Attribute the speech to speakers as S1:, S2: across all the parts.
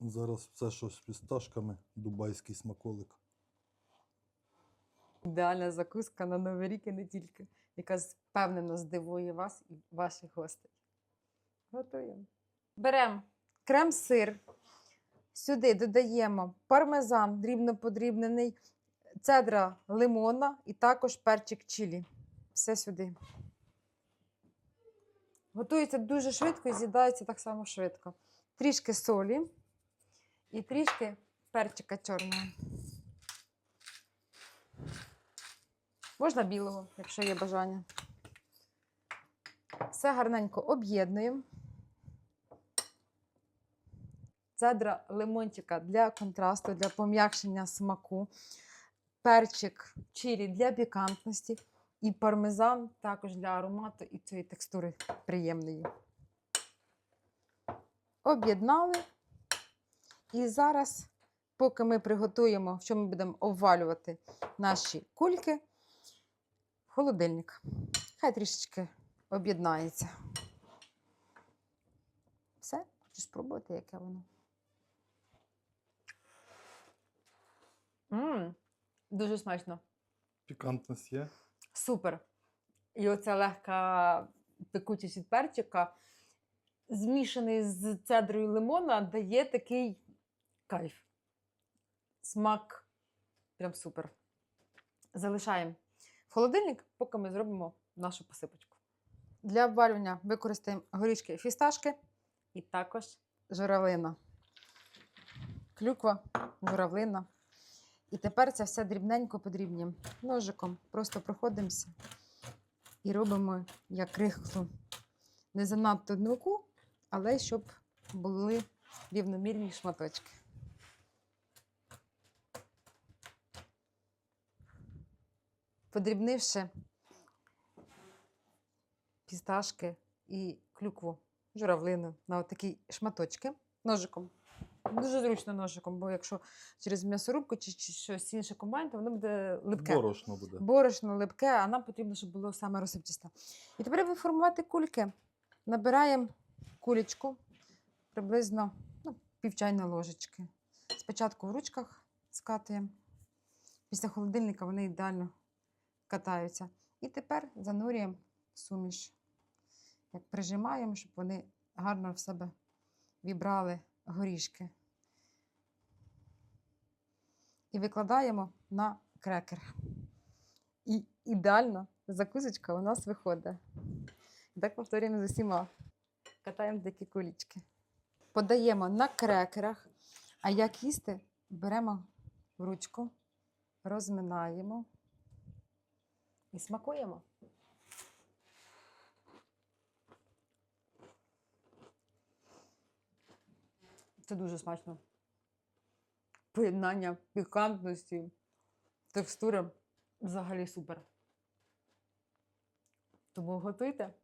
S1: Зараз все щось з фісташками, дубайський смаколик.
S2: Ідеальна закуска на Новий рік і не тільки, яка впевнено здивує вас і ваших гостей. Готуємо. Беремо крем-сир. Сюди додаємо пармезан, дрібно подрібнений, цедра лимона і також перчик чилі. Все сюди. Готується дуже швидко і з'їдається так само швидко. Трішки солі і трішки перчика чорного. Можна білого, якщо є бажання. Все гарненько об'єднуємо. Цедра лимончика для контрасту, для пом'якшення смаку, перчик чилі для пікантності і пармезан також для аромату і цієї текстури приємної. Об'єднали. І зараз, поки ми приготуємо, чому ми будемо обвалювати наші кульки, в холодильник. Хай трішечки об'єднається. Все, хочу спробувати, яке воно. Мм, дуже смачно.
S1: Пікантність є.
S2: Супер. І оця легка пекучість від перчика, змішаний з цедрою лимона, дає такий кайф. Смак прям супер. Залишаємо в холодильник, поки ми зробимо нашу посипочку. Для обвалювання використаємо горішки фісташки і також журавлина. Клюква, журавлина. І тепер це все дрібненько подрібнюємо. Ножиком просто проходимося і робимо як рихлу. Не занадто мілку, але щоб були рівномірні шматочки. Подрібнивши пісташки і клюкву, журавлину на такі шматочки ножиком. Дуже зручно ножиком, бо якщо через м'ясорубку чи, чи щось інше комбайн, то воно буде липке.
S1: Борошно буде.
S2: Борошно липке, а нам потрібно, щоб було саме розсипчасте. І тепер ви формувати кульки. Набираємо кулечку приблизно ну, пів чайної ложечки. Спочатку в ручках скатуємо. Після холодильника вони ідеально катаються. І тепер занурюємо в суміш. Як прижимаємо, щоб вони гарно в себе вібрали горішки. І викладаємо на крекер. І ідеально закусочка у нас виходить. Так повторюємо з усіма. Катаємо такі кулічки. Подаємо на крекерах. А як їсти, беремо в ручку, розминаємо і смакуємо. Це дуже смачно. Поєднання пікантності, текстури взагалі супер. Тому готуйте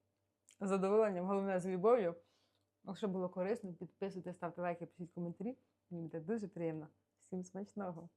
S2: з задоволенням, головне з любов'ю. Якщо було корисно, підписуйтесь, ставте лайки, пишіть коментарі. Мені буде дуже приємно. Всім смачного!